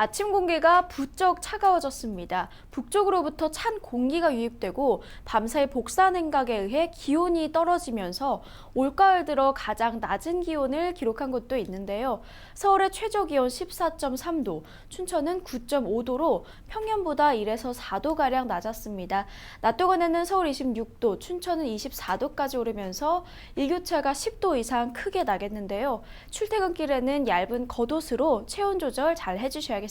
아침 공기가 부쩍 차가워졌습니다. 북쪽으로부터 찬 공기가 유입되고 밤사이 복사 냉각에 의해 기온이 떨어지면서 올가을 들어 가장 낮은 기온을 기록한 곳도 있는데요. 서울의 최저 기온 14.3도, 춘천은 9.5도로 평년보다 1에서 4도 가량 낮았습니다. 낮 동안에는 서울 26도, 춘천은 24도까지 오르면서 일교차가 10도 이상 크게 나겠는데요. 출퇴근길에는 얇은 겉옷으로 체온 조절 잘 해주셔야겠습니다.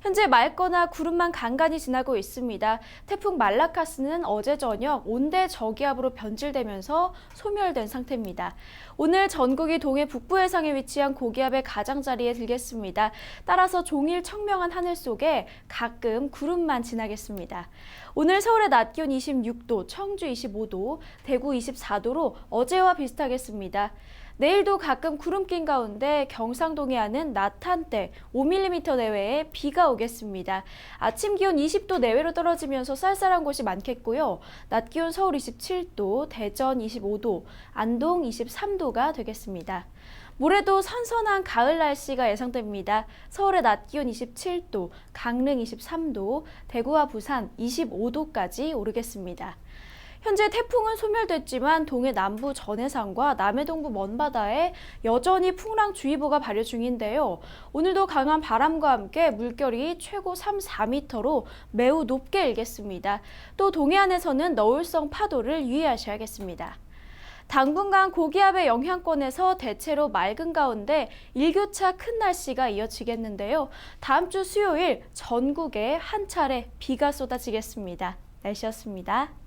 현재 맑거나 구름만 간간히 지나고 있습니다. 태풍 말라카스는 어제 저녁 온대 저기압으로 변질되면서 소멸된 상태입니다. 오늘 전국이 동해 북부 해상에 위치한 고기압의 가장자리에 들겠습니다. 따라서 종일 청명한 하늘 속에 가끔 구름만 지나겠습니다. 오늘 서울의 낮 기온 26도, 청주 25도, 대구 24도로 어제와 비슷하겠습니다. 내일도 가끔 구름 낀 가운데 경상 동해안은 낮 한때 5mm 내외의 비가 오겠습니다. 아침 기온 20도 내외로 떨어지면서 쌀쌀한 곳이 많겠고요. 낮 기온 서울 27도, 대전 25도, 안동 23도가 되겠습니다. 모레도 선선한 가을 날씨가 예상됩니다. 서울의 낮 기온 27도, 강릉 23도, 대구와 부산 25도까지 오르겠습니다. 현재 태풍은 소멸됐지만 동해 남부 전해상과 남해 동부 먼바다에 여전히 풍랑주의보가 발효 중인데요. 오늘도 강한 바람과 함께 물결이 최고 3, 4m로 매우 높게 일겠습니다. 또 동해안에서는 너울성 파도를 유의하셔야겠습니다. 당분간 고기압의 영향권에서 대체로 맑은 가운데 일교차 큰 날씨가 이어지겠는데요. 다음 주 수요일 전국에 한 차례 비가 쏟아지겠습니다. 날씨였습니다.